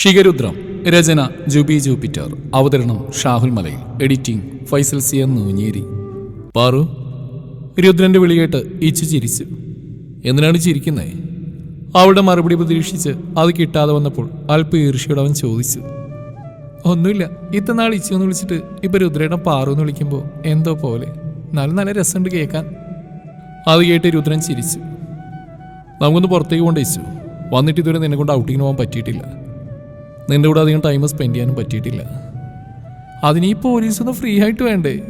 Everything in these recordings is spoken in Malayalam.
ഷിഗരുദ്രം രചന ജൂബി ജൂപ്പിറ്റർ അവതരണം Shahul Malayil editing Faisal C M Noonjeri. Paru രുദ്രന്റെ വിളികേട്ട് ഇച്ചു ചിരിച്ചു. എന്തിനാണ് ചിരിക്കുന്നത് അവളുടെ മറുപടി പ്രതീക്ഷിച്ച് അത് കിട്ടാതെ വന്നപ്പോൾ അല്പ ഈർഷ്യയോട് അവൻ ചോദിച്ചു. ഒന്നുമില്ല ഇത്തനാൾ ഇച്ചു എന്ന് വിളിച്ചിട്ട് ഇപ്പൊ രുദ്രയുടെ പാറു എന്ന് വിളിക്കുമ്പോൾ എന്തോ പോലെ. നല്ല നല്ല രസമുണ്ട് കേൾക്കാൻ. അത് കേട്ട് രുദ്രൻ ചിരിച്ചു. നമുക്കൊന്ന് പുറത്തേക്ക് കൊണ്ട് ഇച്ചു. വന്നിട്ട് ഇതുവരെ നിന്നെ കൊണ്ട് ഔട്ടിങ്ങിന് പോകാൻ പറ്റിയിട്ടില്ല. നിന്റെ കൂടെ അധികം ടൈം സ്പെൻഡ് ചെയ്യാനും പറ്റിയിട്ടില്ല. പോലീസ് ഒന്ന് ഫ്രീ ആയിട്ട് വേണ്ടേ?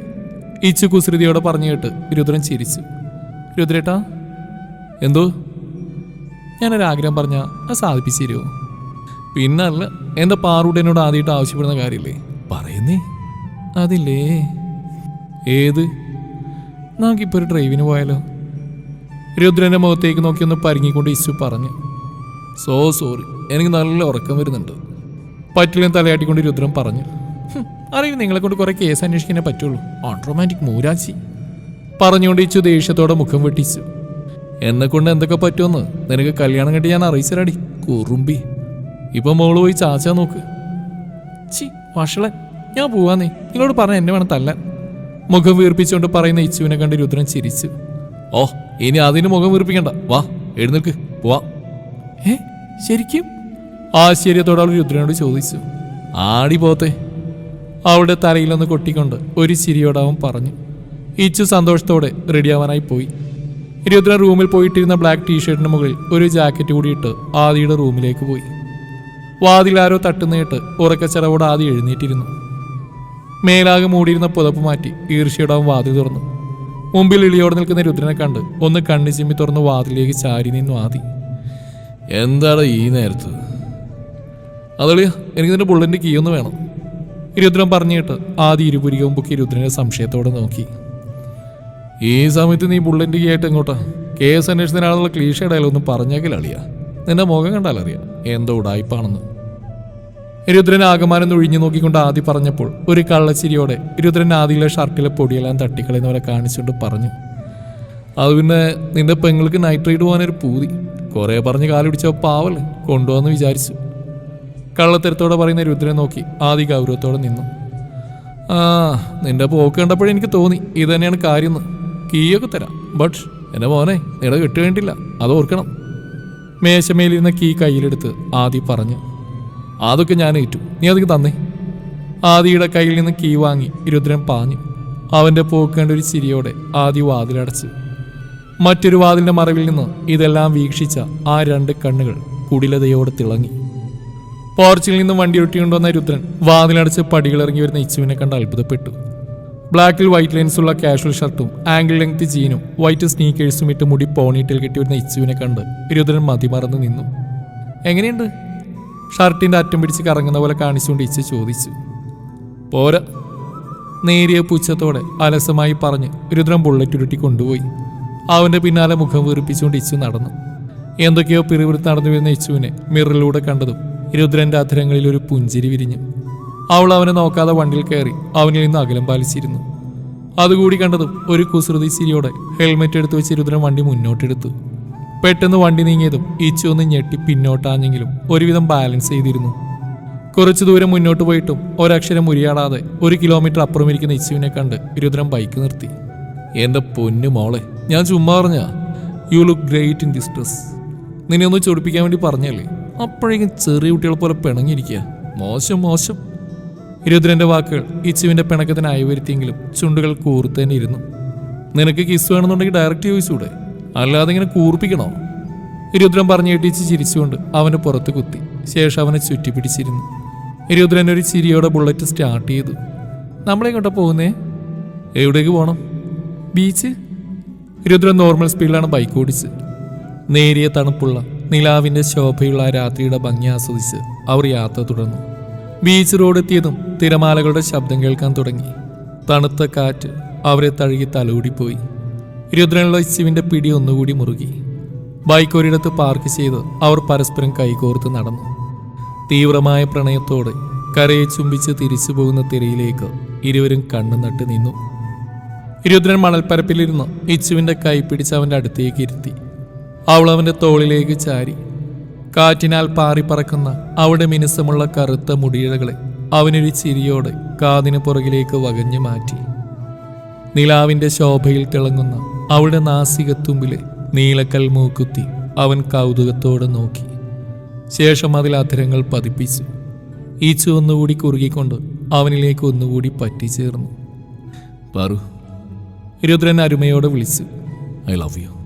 ഇച്ചു കുസൃതിയോടെ പറഞ്ഞു കേട്ട് രുദ്രൻ ചിരിച്ചു. രുദ്രേട്ടാ എന്തോ? ഞാനൊരാഗ്രഹം പറഞ്ഞാൽ അത് സാധിപ്പിച്ചു തരുമോ പിന്നല്ല എന്റെ പാറൂടെ എന്നോട് ആദ്യമായിട്ട് ആവശ്യപ്പെടുന്ന കാര്യമില്ലേ? പറയുന്നേ? അതില്ലേ? ഏത്? നമുക്കിപ്പോൾ ഒരു ഡ്രൈവിന് പോയാലോ? രുദ്രന്റെ മുഖത്തേക്ക് നോക്കി ഒന്ന് പരിങ്ങിക്കൊണ്ട് ഇച്ചു പറഞ്ഞു. സോ സോറി എനിക്ക് നല്ല ഉറക്കം വരുന്നുണ്ട്. പറ്റില്ലെന്ന് തലയാട്ടിക്കൊണ്ട് രുദ്രം പറഞ്ഞു. "ഹും, അറിയും നിങ്ങളെ കൊണ്ട് കുറെ കേസ് അന്വേഷിക്കാനേ പറ്റുള്ളൂ. ഓൺറൊമാന്റിക് മൂരാശി പറഞ്ഞുകൊണ്ട് ഇച്ചു ദേഷ്യത്തോടെ മുഖം വെട്ടിച്ചു. എന്നെ കൊണ്ട് എന്തൊക്കെ പറ്റുമെന്ന്? നിനക്ക് കല്യാണം കണ്ടി ഞാൻ അറിയിച്ചരാടി കുറുമ്പി. ഇപ്പം മോൾ പോയി ചാച്ചാ നോക്ക്. ചി വഷളൻ. ഞാൻ പോവാന്നേ. നിങ്ങളോട് പറഞ്ഞ എന്നെ വേണം തല്ലാൻ. മുഖം വീർപ്പിച്ചുകൊണ്ട് പറയുന്ന ഇച്ചുവിനെ കണ്ട് രുദ്രൻ ചിരിച്ചു. ഓ ഇനി അതിന് മുഖം വീർപ്പിക്കണ്ട. വാ എഴുന്നേൽക്ക്. പോവാ. ഏ ശരിക്കും? ആശ്ചര്യത്തോടെ അവൾ രുദ്രനോട് ചോദിച്ചു ആടി പോത്തെ. അവളുടെ തലയിലൊന്ന് കൊട്ടിക്കൊണ്ട് ഒരു ചിരിയോടാവും പറഞ്ഞു. ഇച്ചു സന്തോഷത്തോടെ റെഡിയാവാനായി പോയി. രുദ്ര റൂമിൽ പോയിട്ടിരുന്ന ബ്ലാക്ക് ടീഷർട്ടിന് മുകളിൽ ഒരു ജാക്കറ്റ് കൂടി ഇട്ട് ആദിയുടെ റൂമിലേക്ക് പോയി. വാതിൽ ആരോ തട്ടുന്നേട്ട് ഉറക്കച്ചടവോടെ ആദി എഴുന്നേറ്റിരുന്നു. മേലാകെ മൂടിയിരുന്ന പുതപ്പ് മാറ്റി ഈർഷ്യയുടെ അവൻ വാതിൽ തുറന്നു. മുമ്പിൽ ഇളിയോട് നിൽക്കുന്ന രുദ്രനെ കണ്ട് ഒന്ന് കണ്ണു ചിമ്മി തുറന്ന് വാതിലേക്ക് ചാരി നിന്നു ആദി. എന്താണ് ഈ നേരത്ത്? അതളിയ എനിക്ക് നിന്റെ ബുള്ളറ്റിന്റെ കീ ഒന്ന് വേണം. രുദ്രൻ പറഞ്ഞിട്ട് ആദ്യ ഇരുപുരികവും പൊക്കി രുദ്രനെ സംശയത്തോടെ നോക്കി. ഈ സമയത്ത് നീ ബുള്ളറ്റിന്റെ കീ ആയിട്ട് എങ്ങോട്ടാ? കേസ് അന്വേഷണത്തിനാണെന്നുള്ള ക്ലീഷ അയാളൊന്നും പറഞ്ഞേക്കില്ല അളിയ നിന്റെ മുഖം കണ്ടാൽ അറിയാം. എന്തോ ഉടായ്പാണെന്ന് രുദ്രൻ ആകമാനം ഒഴിഞ്ഞു നോക്കിക്കൊണ്ട് ആദി പറഞ്ഞപ്പോൾ ഒരു കള്ളച്ചിരിയോടെ രുദ്രൻ ആദിയിലെ ഷർട്ടിലെ പൊടിയെല്ലാം തട്ടിക്കളയുന്നവരെ കാണിച്ചുകൊണ്ട് പറഞ്ഞു. അത് പിന്നെ നിന്റെ പെങ്ങൾക്ക് റൈഡ് പോകാനൊരു പൂതി. കുറെ പറഞ്ഞ് കാലുപിടിച്ച പാവല്ലേ? കൊണ്ടുപോകാമെന്ന് വിചാരിച്ചു. കള്ളത്തരത്തോടെ പറയുന്ന രുദ്രനെ നോക്കി ആദി ഗൗരവത്തോടെ നിന്നു. ആ നിന്റെ പോക്ക് കണ്ടപ്പോഴേ എനിക്ക് തോന്നി ഇത് തന്നെയാണ് കാര്യം കീയൊക്കെ തരാം. ബട്ട് എന്റെ മോനെ നിട കെട്ട് വേണ്ടില്ല അത് ഓർക്കണം. മേശമേലിരുന്ന കീ കയ്യിലെടുത്ത് ആദി പറഞ്ഞു. അതൊക്കെ ഞാൻ ഏറ്റു. നീ അതൊക്കെ തന്നേ. ആദിയുടെ കയ്യിൽ നിന്ന് കീ വാങ്ങി രുദ്രൻ പാഞ്ഞു. അവന്റെ പോക്ക് കണ്ട ഒരു ചിരിയോടെ ആദി വാതിലടച്ച്. മറ്റൊരു വാതിലിന്റെ മറവിൽ നിന്ന് ഇതെല്ലാം വീക്ഷിച്ച ആ രണ്ട് കണ്ണുകൾ കുടിലതയോടെ തിളങ്ങി. പോർച്ചിൽ നിന്ന് വണ്ടി ഒട്ടിക്കൊണ്ടുവന്ന രുദ്രൻ വാതിലടച്ച് പടികളിറങ്ങി വരുന്ന ഇച്ചുവിനെ കണ്ട് അത്ഭുതപ്പെട്ടു. ബ്ലാക്കിൽ വൈറ്റ് ലൈൻസ് ഉള്ള കാഷ്വൽ ഷർട്ടും ആംഗിൾ ലെങ്ത് ജീനും വൈറ്റ് സ്നീക്കേഴ്സും ഇട്ട് മുടി പോണീട്ടിൽ കെട്ടി വരുന്ന ഇച്ചുവിനെ കണ്ട് രുദ്രൻ മതിമറന്ന് നിന്നു. എങ്ങനെയുണ്ട്? ഷർട്ടിന്റെ അറ്റം പിടിച്ച് കറങ്ങുന്ന പോലെ കാണിച്ചുകൊണ്ട് ഇച്ച ചോദിച്ചു. പോരാ. നേരിയ പുച്ഛത്തോടെ അലസമായി പറഞ്ഞ് രുദ്രൻ ബുള്ളറ്റ് ഉരുട്ടി കൊണ്ടുപോയി. അവന്റെ പിന്നാലെ മുഖം വീർപ്പിച്ചുകൊണ്ട് ഇച്ചു നടന്നു. എന്തൊക്കെയോ പിറിവിറുത്ത് നടന്നു വരുന്ന ഇച്ചുവിനെ മിററിലൂടെ കണ്ടതും രുദ്രന്റെ അധരങ്ങളിൽ ഒരു പുഞ്ചിരി വിരിഞ്ഞു. അവൾ അവനെ നോക്കാതെ വണ്ടിയിൽ കയറി അവനിൽ നിന്ന് അകലം പാലിച്ചിരുന്നു. അതുകൂടി കണ്ടതും ഒരു കുസൃതി സിരിയോടെ ഹെൽമെറ്റ് എടുത്തു വെച്ച് രുദ്രൻ വണ്ടി മുന്നോട്ടെടുത്തു. പെട്ടെന്ന് വണ്ടി നീങ്ങിയതും ഇച്ചു ഒന്ന് ഞെട്ടി പിന്നോട്ടാഞ്ഞെങ്കിലും ഒരുവിധം ബാലൻസ് ചെയ്തിരുന്നു. കുറച്ചു ദൂരം മുന്നോട്ട് പോയിട്ടും ഒരക്ഷരം ഉരിയാടാതെ ഒരു കിലോമീറ്റർ അപ്പുറം ഇരിക്കുന്ന ഇച്ചുവിനെ കണ്ട് രുദ്രൻ ബൈക്ക് നിർത്തി. എന്റെ പൊന്നു മോളെ ഞാൻ ചുമ്മാ പറഞ്ഞ? You look great in this dress നിന്നെ ഒന്ന് ചൊടിപ്പിക്കാൻ വേണ്ടി പറഞ്ഞല്ലേ? അപ്പോഴേക്കും ചെറിയ കുട്ടികളെ പോലെ പിണങ്ങിയിരിക്കുക മോശം മോശം. ഇരുപത്തിരണ്ട് വാക്കുകൾ ഇച്ചുവിന്റെ പിണക്കത്തിന് അയവരുത്തിയെങ്കിലും ചുണ്ടുകൾ കൂർത്ത് തന്നെ ഇരുന്നു. നിനക്ക് കിസ് വേണമെന്നുണ്ടെങ്കിൽ ഡയറക്റ്റ് ചോദിച്ചൂടെ അല്ലാതെ ഇങ്ങനെ കൂർപ്പിക്കണോ? രുദ്രൻ പറഞ്ഞു കേട്ടിച്ച് ചിരിച്ചുകൊണ്ട് അവന്റെ പുറത്ത് കുത്തി. ശേഷം അവനെ ചുറ്റി പിടിച്ചിരുന്നു. രുദ്രൻ ഒരു ചിരിയോടെ ബുള്ളറ്റ് സ്റ്റാർട്ട് ചെയ്തു. നമ്മളെങ്ങോട്ടാ പോകുന്നേ? എവിടേക്ക് പോകണം ബീച്ച്. രുദ്രൻ നോർമൽ സ്പീഡിലാണ് ബൈക്ക് ഓടിച്ച് നേരിയ തണുപ്പുള്ള നിലാവിന്റെ ശോഭയുള്ള രാത്രിയുടെ ഭംഗി ആസ്വദിച്ച് അവർ യാത്ര തുടർന്നു. ബീച്ച് റോഡ് എത്തിയതും തിരമാലകളുടെ ശബ്ദം കേൾക്കാൻ തുടങ്ങി. തണുത്ത കാറ്റ് അവരെ തഴുകി തലോടിപ്പോയി. രുദ്രനുള്ള ഇച്ചുവിന്റെ പിടി ഒന്നുകൂടി മുറുകി. ബൈക്ക് ഒരിടത്ത് പാർക്ക് ചെയ്ത് അവർ പരസ്പരം കൈകോർത്ത് നടന്നു. തീവ്രമായ പ്രണയത്തോടെ കരയെ ചുംബിച്ച് തിരിച്ചു പോകുന്ന തിരയിലേക്ക് ഇരുവരും കണ്ണു നട്ട് നിന്നു. രുദ്രൻ മണൽപ്പരപ്പിലിരുന്ന് ഇച്ചുവിന്റെ കൈ പിടിച്ച് അവന്റെ അടുത്തേക്ക് ഇരുത്തി. അവൾ അവന്റെ തോളിലേക്ക് ചാരി. കാറ്റിനാൽ പാറിപ്പറക്കുന്ന അവിടെ മിനുസമുള്ള കറുത്ത മുടിയിഴകളെ അവനൊരു ചിരിയോടെ കാതിന് പുറകിലേക്ക് വകഞ്ഞു മാറ്റി. നിലാവിന്റെ ശോഭയിൽ തിളങ്ങുന്ന അവളുടെ നാസികത്തുമ്പിലെ നീലക്കൽ മൂക്കുത്തി അവൻ കൗതുകത്തോടെ നോക്കി. ശേഷം അതിൽ അധരങ്ങൾ പതിപ്പിച്ചു. ഈച്ചു ഒന്നുകൂടി കുറുകിക്കൊണ്ട് അവനിലേക്ക് ഒന്നുകൂടി പറ്റിച്ചേർന്നു. പറു. രുദ്രൻ അരുമയോടെ വിളിച്ചു. I love you.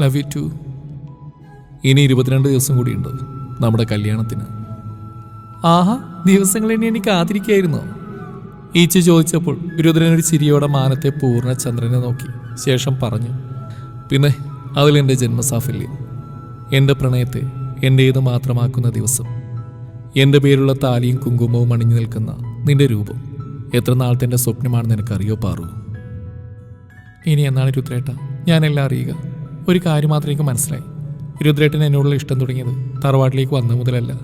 Love you too ഇനി ഇരുപത്തിരണ്ട് ദിവസം കൂടിയുണ്ട് നമ്മുടെ കല്യാണത്തിന്. ആഹാ ദിവസങ്ങൾ ഇനി എനിക്ക് കാത്തിരിക്കായിരുന്നു. ഈച്ച ചോദിച്ചപ്പോൾ രുദ്രൻ ഒരു ചിരിയോടെ മാനത്തെ പൂർണചന്ദ്രനെ നോക്കി. ശേഷം പറഞ്ഞു പിന്നെ അതിലെന്റെ ജന്മസാഫല്യം. എന്റെ പ്രണയത്തെ എന്റേത് മാത്രമാക്കുന്ന ദിവസം. എന്റെ പേരുള്ള താലിയും കുങ്കുമവും അണിഞ്ഞു നിൽക്കുന്ന നിന്റെ രൂപം. എത്ര നാളത്തെ എന്റെ സ്വപ്നമാണെന്ന് എനിക്കറിയോ പാറു? ഇനി എന്നാണ് രുദ്രേട്ട? ഞാനെല്ലാം അറിയുക. ഒരു കാര്യം മാത്രം എനിക്ക് മനസ്സിലായി. രുദ്രേട്ടൻ എന്നോടുള്ള ഇഷ്ടം തുടങ്ങിയത് തറവാട്ടിലേക്ക് വന്ന മുതലല്ല.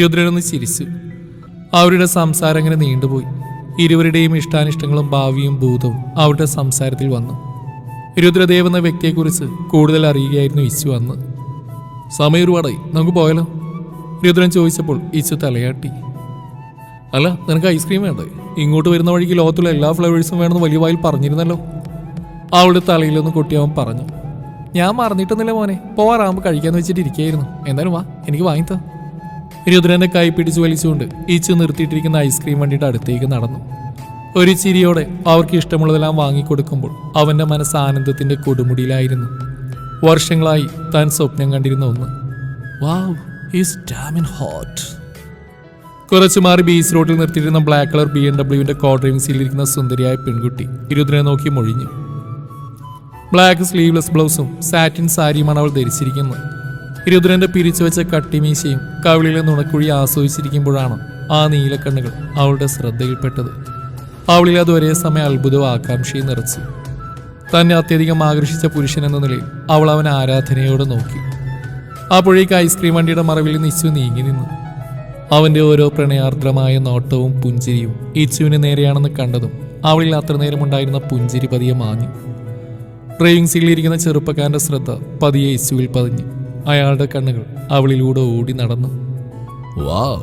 രുദ്രനൊന്ന് ചിരിച്ചു. അവരുടെ സംസാരം അങ്ങനെ നീണ്ടുപോയി. ഇരുവരുടെയും ഇഷ്ടാനിഷ്ടങ്ങളും ഭാവിയും ഭൂതവും അവരുടെ സംസാരത്തിൽ വന്നു. രുദ്രദേവ് എന്ന വ്യക്തിയെക്കുറിച്ച് കൂടുതൽ അറിയുകയായിരുന്നു ഇച്ചു അന്ന്. സമയം ഒരുപാടായി. നമുക്ക് പോയാലോ? രുദ്രൻ ചോദിച്ചപ്പോൾ ഇച്ചു തലയാട്ടി. അല്ല നിനക്ക് ഐസ്ക്രീം വേണ്ടേ? ഇങ്ങോട്ട് വരുന്ന വഴിക്ക് ലോകത്തുള്ള എല്ലാ ഫ്ലേവേഴ്സും വേണമെന്ന് വലിയ വായിൽ പറഞ്ഞിരുന്നല്ലോ. അവളുടെ തലയിലൊന്ന് കൊട്ടി അവൻ പറഞ്ഞു. ഞാൻ മറന്നിട്ടൊന്നുമില്ല മോനെ. പോവാറാകുമ്പോൾ കഴിക്കാന്ന് വെച്ചിട്ട് ഇരിക്കുകയായിരുന്നു എന്തായാലും വാ എനിക്ക് വാങ്ങിത്താ രുദ്രന്റെ കൈ പിടിച്ചു വലിച്ചുകൊണ്ട് ഈച്ച് നിർത്തിയിട്ടിരിക്കുന്ന ഐസ്ക്രീം വണ്ടിയുടെ അടുത്തേക്ക് നടന്നു. ഒരു ചിരിയോടെ അവർക്ക് ഇഷ്ടമുള്ളതെല്ലാം വാങ്ങിക്കൊടുക്കുമ്പോൾ അവന്റെ മനസ്സ് ആനന്ദത്തിന്റെ കൊടുമുടിയിലായിരുന്നു. വർഷങ്ങളായി താൻ സ്വപ്നം കണ്ടിരുന്ന ഒന്ന്. വാവ് ഈസ് ഡാമിൻ ഹോട്ട് കുറച്ചു മാറി ബീച്ച് റോഡിൽ നിർത്തിയിരുന്ന ബ്ലാക്ക് കളർ ബി എം ഡബ്ല്യുവിന്റെ കോ ഡ്രൈവിംഗ് സീറ്റിലിരിക്കുന്ന സുന്ദരിയായ പെൺകുട്ടി ഇരുദ്രനെ നോക്കി മൊഴിഞ്ഞു. ബ്ലാക്ക് സ്ലീവ്ലെസ് ബ്ലൗസും സാറ്റിൻ സാരിയുമാണ് അവൾ ധരിച്ചിരിക്കുന്നത്. രുദ്രന്റെ പിരിച്ചു വെച്ച കട്ടിമീശയും കവിളിലെ നുണക്കുഴി ആസ്വദിച്ചിരിക്കുമ്പോഴാണ് ആ നീലക്കണ്ണുകൾ അവളുടെ ശ്രദ്ധയിൽപ്പെട്ടത്. അവളിൽ അത് ഒരേ സമയം അത്ഭുതവും ആകാംക്ഷയും നിറച്ചു. തന്നെ അത്യധികം ആകർഷിച്ച പുരുഷൻ എന്ന നിലയിൽ അവൾ അവൻ ആരാധനയോടെ നോക്കി. അപ്പോഴേക്ക് ഐസ്ക്രീം വണ്ടിയുടെ മറവിൽ നിച്ചു നീങ്ങി നിന്നു. അവന്റെ ഓരോ പ്രണയാർദ്രമായ നോട്ടവും പുഞ്ചിരിയും ഇച്ചുവിന് നേരെയാണെന്ന് കണ്ടതും അവളിൽ അത്ര നേരമുണ്ടായിരുന്ന പുഞ്ചിരി പതിയെ മാഞ്ഞു. ഡ്രൈവിംഗ് സീറ്റിലിരിക്കുന്ന ചെറുപ്പക്കാരന്റെ ശ്രദ്ധ പതിയെ ഇസുവിൽ പതിഞ്ഞു. അയാളുടെ കണ്ണുകൾ അവളിലൂടെ ഓടി നടന്നു. വാവ്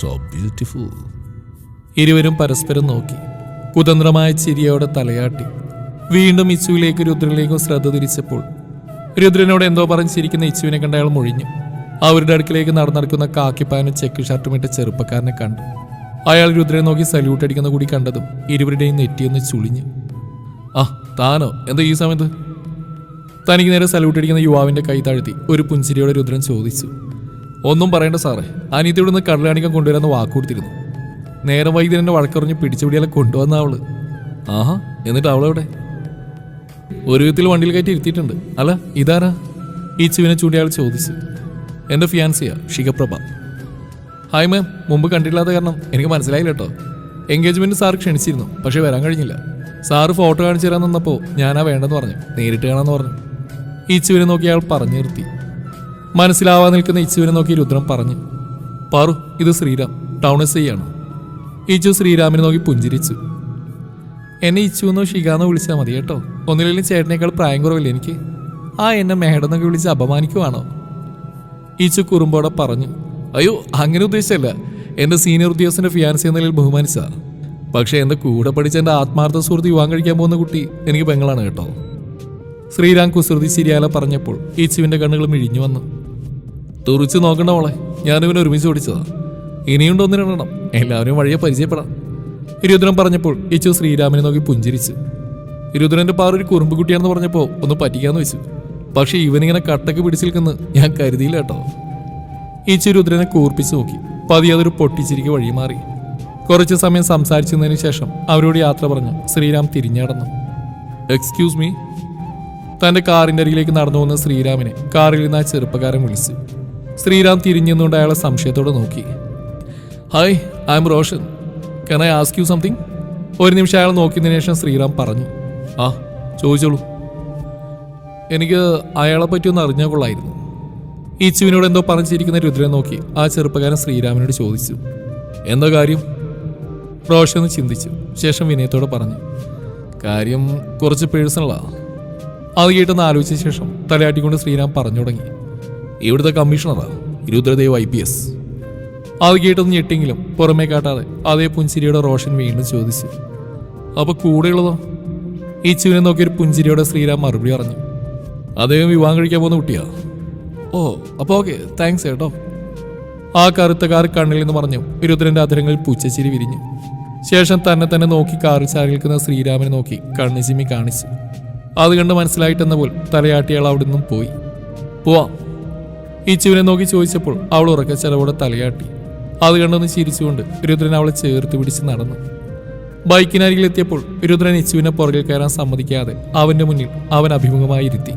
സോ ബ്യൂട്ടിഫുൾ ഇരുവരും പരസ്പരം നോക്കി. കുതന്ത്രമായ ചിരിയോടെ തലയാട്ടി. വീണ്ടും ഇച്ചുവിലേക്ക് രുദ്രനിലേക്കും ശ്രദ്ധ തിരിച്ചപ്പോൾ രുദ്രനോട് എന്തോ പറഞ്ഞ് ചിരിക്കുന്ന ഇച്ചുവിനെ കണ്ട് അയാൾ മൊഴിഞ്ഞു. അവരുടെ അടുക്കിലേക്ക് നടന്നടക്കുന്ന കാക്കിപ്പാനും ചെക്ക് ഷർട്ടും ഇട്ട ചെറുപ്പക്കാരനെ കണ്ടു. അയാൾ രുദ്രനെ നോക്കി സല്യൂട്ട് അടിക്കുന്ന കൂടി കണ്ടതും ഇരുവരുടെയും നെറ്റിയൊന്ന് ചുളിഞ്ഞു. ആ താനോ? എന്താ ഈ സമയത്ത്? തനിക്ക് നേരെ സല്യൂട്ട് അടിക്കുന്ന യുവാവിന്റെ കൈ താഴ്ത്തി ഒരു പുഞ്ചിരിയോടെ രുദ്രൻ ചോദിച്ചു. ഒന്നും പറയണ്ട സാറേ. അനിയത്തിയോട് നിന്ന് കടലാണിക്കാൻ കൊണ്ടുവരാമെന്ന് വാക്ക് കൊടുത്തിരുന്നു നേരം വൈദ്യുതി എന്നെ വഴക്കറിഞ്ഞ് പിടിച്ചുപിടിയാലെ കൊണ്ടുവന്ന അവൾ. ആഹാ എന്നിട്ട് അവളെവിടെ? ഒരു വിധത്തിൽ വണ്ടിയിൽ കയറ്റി ഇരുത്തിയിട്ടുണ്ട്. അല്ല ഇതാരാ? ഈ ചുവിനെ ചൂണ്ടിയാൾ ചോദിച്ചു. എന്റെ ഫിയാൻസിയ ഷികപ്രഭ ഹായ് മാം മുമ്പ് കണ്ടിട്ടില്ലാത്ത കാരണം എനിക്ക് മനസ്സിലായില്ല കേട്ടോ. എൻഗേജ്മെന്റ് സാർ ക്ഷണിച്ചിരുന്നു പക്ഷേ വരാൻ കഴിഞ്ഞില്ല. സാറ് ഫോട്ടോ കാണിച്ചു തരാൻ നിന്നപ്പോൾ ഞാനാ വേണ്ടെന്ന് പറഞ്ഞു. നേരിട്ട് കാണാമെന്ന് പറഞ്ഞു. ഇച്ചുവിനെ നോക്കി അയാൾ പറഞ്ഞു നിർത്തി. മനസ്സിലാവാൻ നിൽക്കുന്ന ഇച്ചുവിനെ നോക്കി രുദ്രം പറഞ്ഞു. പറു ഇത് ശ്രീരാം. ടൗൺ എസ് ആണ്. ഇച്ചു ശ്രീരാമിനെ നോക്കി പുഞ്ചിരിച്ചു. എന്നെ ഇച്ചു എന്നോ ഷികാന്നോ വിളിച്ചാൽ മതി കേട്ടോ. ഒന്നിലും ചേട്ടനേക്കാൾ പ്രായം കുറവില്ല എനിക്ക്? ആ എന്നെ മേഡെന്നൊക്കെ വിളിച്ച് അപമാനിക്കുവാണോ? ഈച്ചു കുറുമ്പോടെ പറഞ്ഞു. അയ്യോ അങ്ങനെ ഉദ്ദേശിച്ചല്ല. എന്റെ സീനിയർ ഉദ്യോഗസ്ഥന്റെ ഫിയാൻസി നിലയിൽ ബഹുമാനിച്ച പക്ഷേ എന്റെ കൂടെ പഠിച്ച എന്റെ ആത്മാർത്ഥ സുഹൃത്ത് വിവാഹം കഴിക്കാൻ പോകുന്ന കുട്ടി എനിക്ക് പെങ്ങളാണ് കേട്ടോ. ശ്രീരാം കുസൃതി ശരിയാല പറഞ്ഞപ്പോൾ ഈച്ചുവിന്റെ കണ്ണുകൾ മിഴിഞ്ഞു വന്നു. തുറിച്ച് നോക്കണ്ട മോളെ ഞാനിവനെ ഒരുമിച്ച് ഓടിച്ചതാ. ഇനിയുണ്ട് ഒന്ന് രണ്ടെണ്ണം എല്ലാവരും വഴിയെ പരിചയപ്പെടാം. ഇരുദ്രൻ പറഞ്ഞപ്പോൾ ഈച്ചു ശ്രീരാമനെ നോക്കി പുഞ്ചിരിച്ച്. ഇരുദ്രന്റെ പാറ ഒരു കുറുമ്പ് കുട്ടിയാണെന്ന് പറഞ്ഞപ്പോൾ ഒന്ന് പറ്റിക്കാന്ന് വെച്ചു. പക്ഷേ ഇവനിങ്ങനെ കട്ടക്ക് പിടിച്ചു നിൽക്കുന്നു ഞാൻ കരുതിയില്ല കേട്ടോ. ഈച്ചു രുദ്രനെ കൂർപ്പിച്ചു നോക്കി പതിയെ അതൊരു പൊട്ടിച്ചിരിക്ക് വഴി മാറി. കുറച്ചു സമയം സംസാരിച്ചതിന് ശേഷം അവരോട് യാത്ര പറഞ്ഞു. ശ്രീരാം തിരിഞ്ഞടന്നു എക്സ്ക്യൂസ് മീ തന്റെ കാറിന്റെ അരികിലേക്ക് നടന്നു പോകുന്ന ശ്രീരാമിനെ കാറിൽ നിന്ന് ആ ചെറുപ്പക്കാരൻ വിളിച്ചു. ശ്രീരാം തിരിഞ്ഞുകൊണ്ട് അയാളെ സംശയത്തോടെ നോക്കി. Hi I am Roshan can I ask you something ഒരു നിമിഷം അയാൾ നോക്കിയതിനു ശേഷം ശ്രീറാം പറഞ്ഞു. ആ ചോദിച്ചോളൂ. എനിക്ക് അയാളെ പറ്റി ഒന്ന് അറിഞ്ഞാൽ കൊള്ളായിരുന്നു. ഈച്ചുവിനോട് എന്തോ പറഞ്ഞിരിക്കുന്ന രുദ്രനെ നോക്കി ആ ചെറുപ്പക്കാരൻ ശ്രീരാമനോട് ചോദിച്ചു. എന്താ കാര്യം? റോഷൻ ചിന്തിച്ചു. ശേഷം വിനയത്തോടെ പറഞ്ഞു കാര്യം കുറച്ച് പേഴ്സണലാണ് അത് കേട്ടെന്ന് ആലോചിച്ച ശേഷം തലയാട്ടിക്കൊണ്ട് ശ്രീരാം പറഞ്ഞു തുടങ്ങി ഇവിടുത്തെ കമ്മീഷണറാ രുദ്രദേവ് ഐ പി എസ്. അത് കേട്ടൊന്ന് ഞെട്ടിയെങ്കിലും പുറമേ കാട്ടാതെ അതേ പുഞ്ചിരിയുടെ റോഷൻ വീണ്ടും ചോദിച്ചു അപ്പൊ കൂടെയുള്ളതോ? ഈ ചുവിനെ നോക്കിയൊരു പുഞ്ചിരിയോടെ ശ്രീരാം മറുപടി പറഞ്ഞു അദ്ദേഹം വിവാഹം കഴിക്കാൻ പോകുന്ന കുട്ടിയാ. ഓ അപ്പോൾ ഓക്കെ താങ്ക്സ് കേട്ടോ ആ കറുത്ത കാർ കണ്ണിൽ നിന്ന് പറഞ്ഞു രുദ്രന്റെ അധരങ്ങളിൽ പൂച്ചച്ചിരി വിരിഞ്ഞു. ശേഷം തന്നെ തന്നെ നോക്കി കാറിൽ ചാരി നിൽക്കുന്ന ശ്രീരാമനെ നോക്കി കണ്ണു ചിമ്മി കാണിച്ചു. അത് കണ്ട് മനസ്സിലായിട്ടെന്ന പോൽ തലയാട്ടിയാൾ അവിടെ നിന്നും പോയി. പോവാം. ഇച്ചുവിനെ നോക്കി ചോദിച്ചപ്പോൾ അവൾ ഉറക്ക ചെലവോടെ തലയാട്ടി. അത് കണ്ടൊന്ന് ചിരിച്ചുകൊണ്ട് രുദ്രൻ അവളെ ചേർത്ത് പിടിച്ച് നടന്നു. ബൈക്കിനരികിൽ എത്തിയപ്പോൾ രുദ്രൻ ഇച്ചുവിനെ പുറകിൽ കയറാൻ സമ്മതിക്കാതെ അവന്റെ മുന്നിൽ അവൻ അഭിമുഖമായി ഇരുത്തി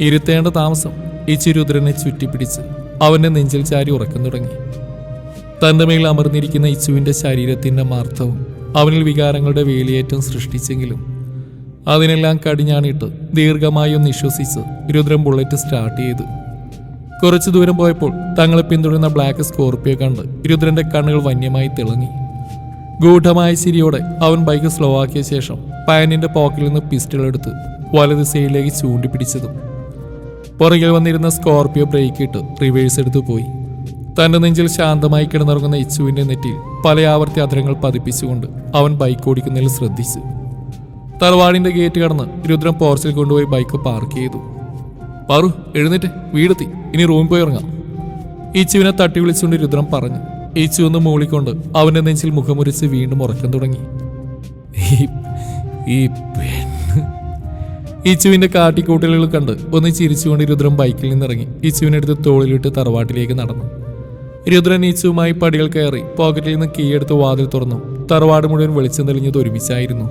ഇരുത്തേണ്ട താമസം ഇച്ചു രുദ്രനെ ചുറ്റിപ്പിടിച്ച് അവന്റെ നെഞ്ചിൽ ചാരി ഉറക്കം തുടങ്ങി. തന്റെ മേൽ അമർന്നിരിക്കുന്ന ഇച്ചുവിന്റെ ശരീരത്തിന്റെ മാർത്തവും അവനിൽ വികാരങ്ങളുടെ വേലിയേറ്റം സൃഷ്ടിച്ചെങ്കിലും അതിനെല്ലാം കടിഞ്ഞാണിട്ട് ദീർഘമായി ഒന്ന് വിശ്വസിച്ച് രുദ്രൻ ബുള്ളറ്റ് സ്റ്റാർട്ട് ചെയ്തു. കുറച്ചു ദൂരം പോയപ്പോൾ തങ്ങളെ പിന്തുടരുന്ന ബ്ലാക്ക് സ്കോർപ്പിയോ കണ്ട് രുദ്രന്റെ കണ്ണുകൾ വന്യമായി തിളങ്ങി. ഗൂഢമായ ചിരിയോടെ അവൻ ബൈക്ക് സ്ലോ ആക്കിയ ശേഷം പാനിന്റെ പോക്കറ്റിൽ നിന്ന് പിസ്റ്റൾ എടുത്ത് വലത് സൈഡിലേക്ക് ചൂണ്ടിപ്പിടിച്ചതും. പുറകിൽ വന്നിരുന്ന സ്കോർപ്പിയോ ബ്രേക്ക് ഇട്ട് റിവേഴ്സ് എടുത്തു പോയി. തന്റെ നെഞ്ചിൽ ശാന്തമായി കിടന്നിറങ്ങുന്ന ഇച്ചുവിന്റെ നെറ്റിൽ പല ആവർത്തി അധരങ്ങൾ പതിപ്പിച്ചുകൊണ്ട് അവൻ ബൈക്ക് ഓടിക്കുന്നതിൽ ശ്രദ്ധിച്ചു. തറവാടിന്റെ ഗേറ്റ് കടന്ന് രുദ്രൻ പോർച്ചിൽ കൊണ്ടുപോയി ബൈക്ക് പാർക്ക് ചെയ്തു. പറു എഴുന്നേറ്റ് വീടെത്തി. ഇനി റൂമിൽ പോയി ഇറങ്ങാം ഇച്ചുവിനെ തട്ടി വിളിച്ചുകൊണ്ട് രുദ്രൻ പറഞ്ഞു. ഈച്ചു ഒന്ന് മൂളിക്കൊണ്ട് അവന്റെ നെഞ്ചിൽ മുഖമുരിച്ച് വീണ്ടും ഉറക്കം തുടങ്ങി. ഈ- കാട്ടിക്കൂട്ടലുകൾ കണ്ട് ഒന്ന് ചിരിച്ചുകൊണ്ട് രുദ്രൻ ബൈക്കിൽ നിന്നിറങ്ങി. ഈച്ചുവിനെടുത്ത് തോളിലിട്ട് തറവാട്ടിലേക്ക് നടന്നു. രുദ്രൻ ഈച്ചുവുമായി പടികൾ കയറി പോക്കറ്റിൽ നിന്ന് കീയെടുത്ത് വാതിൽ തുറന്നു. തറവാട് മുഴുവൻ വെളിച്ചം തെളിഞ്ഞത് ഒരുമിച്ചായിരുന്നു.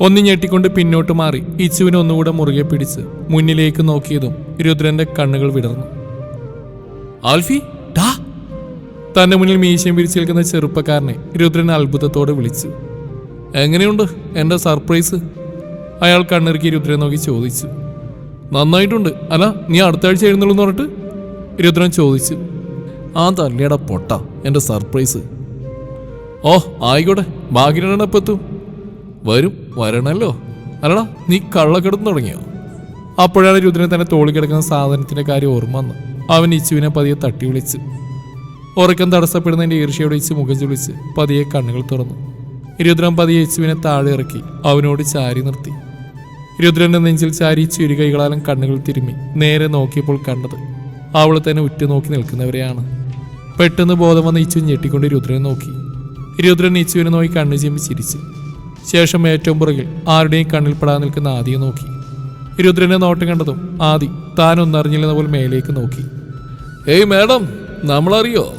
ഒന്ന് ഞെട്ടിക്കൊണ്ട് പിന്നോട്ട് മാറി ഇച്ചുവിനെ ഒന്നുകൂടെ മുറുകെ പിടിച്ച് മുന്നിലേക്ക് നോക്കിയതും രുദ്രന്റെ കണ്ണുകൾ വിടർന്നു. ആൽഫി തന്റെ മുന്നിൽ മീശയും പിരിച്ചു നിൽക്കുന്ന ചെറുപ്പക്കാരനെ രുദ്രൻ അത്ഭുതത്തോടെ വിളിച്ചു. എങ്ങനെയുണ്ട്? എന്റെ സർപ്രൈസ്? അയാൾ കണ്ണിറുക്കി രുദ്രനെ നോക്കി ചോദിച്ചു. നന്നായിട്ടുണ്ട്. അല്ല നീ അടുത്ത ആഴ്ച എഴുന്നള്ളൂ എന്ന് പറഞ്ഞിട്ട്? രുദ്രൻ ചോദിച്ചു. ആ തല്ലിയട പൊട്ട എന്റെ സർപ്രൈസ്. ഓ ആയിക്കോട്ടെ ഭാഗ്യനെപ്പെത്തും വരും വരണല്ലോ. അല്ലടാ നീ കള്ളക്കിടന്ന് തുടങ്ങിയോ? അപ്പോഴാണ് രുദ്രനെ തന്നെ തോളി കിടക്കുന്ന സാധനത്തിന്റെ കാര്യം ഓർമ്മ വന്നു അവൻ ഇച്ചുവിനെ പതിയെ തട്ടി വിളിച്ച്. ഉറക്കം തടസ്സപ്പെടുന്നതിന്റെ ഈർഷ്യയോടെ ഇച്ച് മുഖം ചുളിച്ച് പതിയെ കണ്ണുകൾ തുറന്നു. രുദ്രൻ പതിയെ ഇച്ചുവിനെ താഴെ ഇറക്കി അവനോട് ചാരി നിർത്തി. രുദ്രന്റെ നെഞ്ചിൽ ചാരി ചുരു കൈകളാലും കണ്ണുകൾ തിരുമ്മി നേരെ നോക്കിയപ്പോൾ കണ്ടത് അവൾ തന്നെ ഉറ്റുനോക്കി നിൽക്കുന്നവരെയാണ്. പെട്ടെന്ന് ബോധം വന്ന ഇച്ചു ഞെട്ടിക്കൊണ്ട് രുദ്രനെ നോക്കി. രുദ്രൻ ഇച്ചുവിനെ നോക്കി കണ്ണു ചിമ്മി ചിരിച്ചു. ശേഷം ഏറ്റവും പുറകിൽ ആരുടെയും കണ്ണിൽ പെടാൻ നിൽക്കുന്ന ആദിയെ നോക്കി. രുദ്രനെ നോട്ടം കണ്ടതും ആദി താൻ ഒന്നറിഞ്ഞില്ലെന്ന പോലെ മേലേക്ക് നോക്കി. ഏയ് മാഡം നമ്മളറിയോ?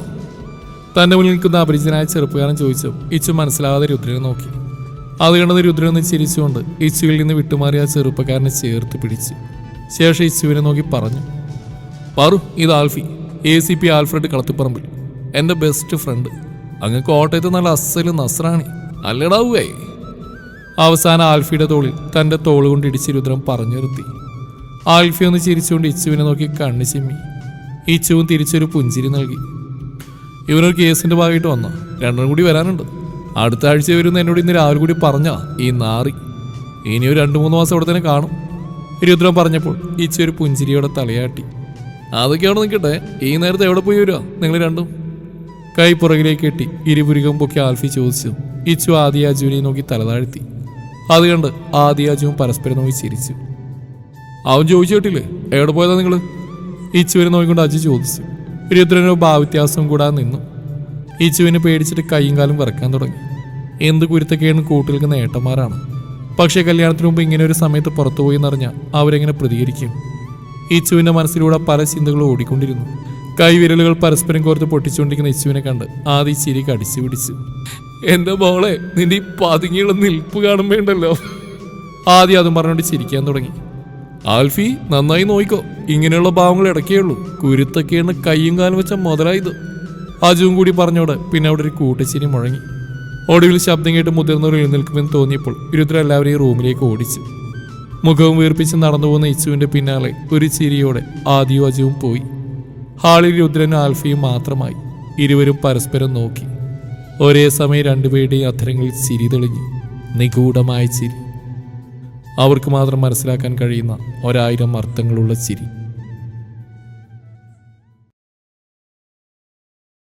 തന്റെ മുന്നിൽ നിൽക്കുന്ന അപരിചിതനായ ചെറുപ്പക്കാരൻ ചോദിച്ചു. ഇച്ചു മനസ്സിലാവാതെ രുദ്രനെ നോക്കി. അത് കണ്ടത് രുദ്രൻ ഒന്ന് ചിരിച്ചുകൊണ്ട് ഇച്ചുവിൽ നിന്ന് വിട്ടുമാറിയ ആ ചെറുപ്പക്കാരനെ ചേർത്ത് പിടിച്ചു. ശേഷം ഇച്ചുവിനെ നോക്കി പറഞ്ഞു. പറു ഇത് Alfie. A C P Alfred Kalathiparambil. എന്റെ ബെസ്റ്റ് ഫ്രണ്ട് അങ്ങ് കോട്ടയത്ത് നല്ല അസൽ നസ്രാണി. അല്ലടാവേ അവസാന ആൽഫിയുടെ തോളിൽ തന്റെ തോൾ കൊണ്ട് ഇടിച്ച് രുദ്രം പറഞ്ഞു നിർത്തി ആൽഫി ഒന്ന് ചിരിച്ചുകൊണ്ട് ഇച്ചുവിനെ നോക്കി കണ്ണു ചിമ്മി. ഇച്ചുവും തിരിച്ചൊരു പുഞ്ചിരി നൽകി. ഇവനൊരു കേസിന്റെ ഭാഗമായിട്ട് വന്ന? രണ്ടും കൂടി വരാനുണ്ട്. അടുത്ത ആഴ്ച വരുന്ന എന്നോട് ഇന്ന് രാവിലെ കൂടി പറഞ്ഞാ? ഈ നാറി. ഇനി ഒരു രണ്ടു മൂന്ന് മാസം അവിടെ തന്നെ കാണും. രുദ്രം പറഞ്ഞപ്പോൾ ഇച്ചു ഒരു പുഞ്ചിരിയോടെ തലയാട്ടി. അതൊക്കെ അവിടെ നിൽക്കട്ടെ. ഈ നേരത്തെ എവിടെ പോയി വരുക? നിങ്ങൾ രണ്ടും. കൈ പുറകിലേക്ക് കെട്ടി ഇരുപുരുകം പൊക്കി ആൽഫി ചോദിച്ചു. ഇച്ചു ആദിയാജുവിനെ നോക്കി തലതാഴ്ത്തി അത് കണ്ട് ആദിയാജുവും പരസ്പരം നോക്കി ചിരിച്ചു. അവൻ ചോദിച്ചു കേട്ടില്ലേ? എവിടെ പോയതാ നിങ്ങൾ? ഇച്ചുവിനെ നോക്കിക്കൊണ്ട് അജു ചോദിച്ചു. രുദ്രനോ ഭാവ്യത്യാസവും കൂടാതെ നിന്നു. ഇച്ചുവിനെ പേടിച്ചിട്ട് കൈയും കാലും വിറക്കാൻ തുടങ്ങി. എന്ത് കുരുത്തക്കേണ് കൂട്ടുകൾക്ക് നേട്ടന്മാരാണ് പക്ഷേ കല്യാണത്തിന് മുമ്പ് ഇങ്ങനെ ഒരു സമയത്ത് പുറത്തു പോയി എന്നറിഞ്ഞാൽ അവരെങ്ങനെ പ്രതികരിക്കും? ഇച്ചുവിന്റെ മനസ്സിലൂടെ പല ചിന്തകളും ഓടിക്കൊണ്ടിരുന്നു. കൈവിരലുകൾ പരസ്പരം കോർത്ത് പൊട്ടിച്ചുകൊണ്ടിരിക്കുന്ന ഇച്ചുവിനെ കണ്ട് ആദ്യ ചിരി കടിച്ചു പിടിച്ചു. എന്റെ മോളെ നിന്റെ ഈ പതുങ്ങിയുള്ള നിൽപ്പ് കാണും കാണുമ്പോണ്ടല്ലോ ആദ്യം അതും പറഞ്ഞുകൊണ്ട് ചിരിക്കാൻ തുടങ്ങി. ആൽഫി നന്നായി നോയിക്കോ. ഇങ്ങനെയുള്ള ഭാവങ്ങൾ ഇടയ്ക്കേ ഉള്ളൂ. കുരുത്തൊക്കെയാണ് കയ്യും കാലും വെച്ച മുതലായത്. അജുവും കൂടി പറഞ്ഞോട് പിന്നെ അവിടെ ഒരു കൂട്ടച്ചിരി മുഴങ്ങി. ഒടുവിൽ ശബ്ദം കേട്ട് മുതിർന്നവർ എഴുന്നേൽക്കുമെന്ന് തോന്നിയപ്പോൾ ഇരുത്തരെല്ലാവരെയും റൂമിലേക്ക് ഓടിച്ചു. മുഖവും വീർപ്പിച്ച് നടന്നു പോകുന്ന ഇച്ചുവിന്റെ പിന്നാലെ ഒരു ചിരിയോടെ ആദിയും അജുവും പോയി. ഹാളിൽ രുദ്രനും ആൽഫിയും മാത്രമായി ഇരുവരും പരസ്പരം നോക്കി. ഒരേ സമയം രണ്ടുപേരുടെയും അധരങ്ങളിൽ ചിരി തെളിഞ്ഞു. നിഗൂഢമായ ചിരി. അവർക്ക് മാത്രം മനസ്സിലാക്കാൻ കഴിയുന്ന ഒരായിരം അർത്ഥങ്ങളുള്ള ചിരി.